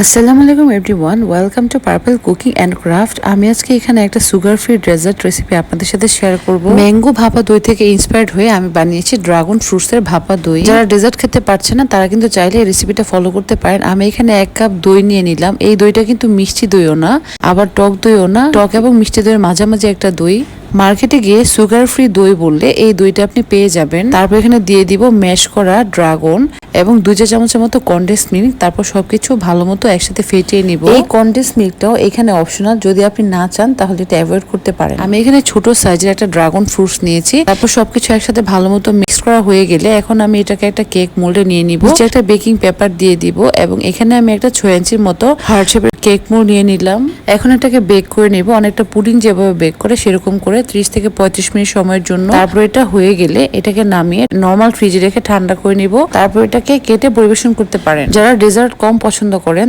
আসসালামু আলাইকুম everyone welcome to purple cooking and craft আমি আজকে এখানে একটা সুগার ফ্রি ডেজার্ট রেসিপি আপনাদের সাথে শেয়ার করব। ম্যাঙ্গো ভাপা দই থেকে ইন্সপায়ার্ড হয়ে আমি বানিয়েছি ড্রাগন ফ্রুটসের ভাপা দই। যারা ডেজার্ট খেতে পারছে না, তারা কিন্তু চাইলে এই রেসিপিটা ফলো করতে পারেন। আমি এখানে এক কাপ দই নিয়ে নিলাম। এই দইটা কিন্তু মিষ্টি দইও না, আবার টক দইও না। টক এবং মিষ্টি দইয়ের মাঝামাঝি একটা দই। মার্কেটে গিয়ে সুগার ফ্রি দই বললে এই দইটা আপনি পেয়ে যাবেন। তারপর এখানে দিয়ে দিব ম্যাশ করা ড্রাগন এবং দুই চা চামচের মতো কন্ডেন্স মিল্ক তারপর সবকিছু ভালো মতো একসাথে ফেটিয়ে নিব। এই কন্ডেন্স মিল্কটাও এখানে অপশনাল যদি আপনি না চান তাহলে এটা অ্যাভয়েড করতে পারেন। আমি এখানে ছোট সাইজের একটা ড্রাগন ফ্রুটস নিয়েছি তারপর সবকিছু একসাথে ভালো মতো মিক্স করা হয়ে গেলে এখন আমি এটাকে একটা কেক মোল্ডে নিয়ে নিব। নিচে একটা বেকিং পেপার দিয়ে দিব এবং এখানে আমি একটা ছয় ইঞ্চির মতো হার্ট শেপের কেক মোল্ড নিয়ে নিলাম। এখন এটাকে বেক করে নিব অনেকটা পুডিং যেভাবে বেক করে সেরকম করে ত্রিশ থেকে পঁয়ত্রিশ মিনিট সময়ের জন্য। তারপর এটা হয়ে গেলে এটাকে নামিয়ে নর্মাল ফ্রিজে রেখে ঠান্ডা করে নিব। তারপর এটাকে কেটে পরিবেশন করতে পারেন। যারা ডেজার্ট কম পছন্দ করেন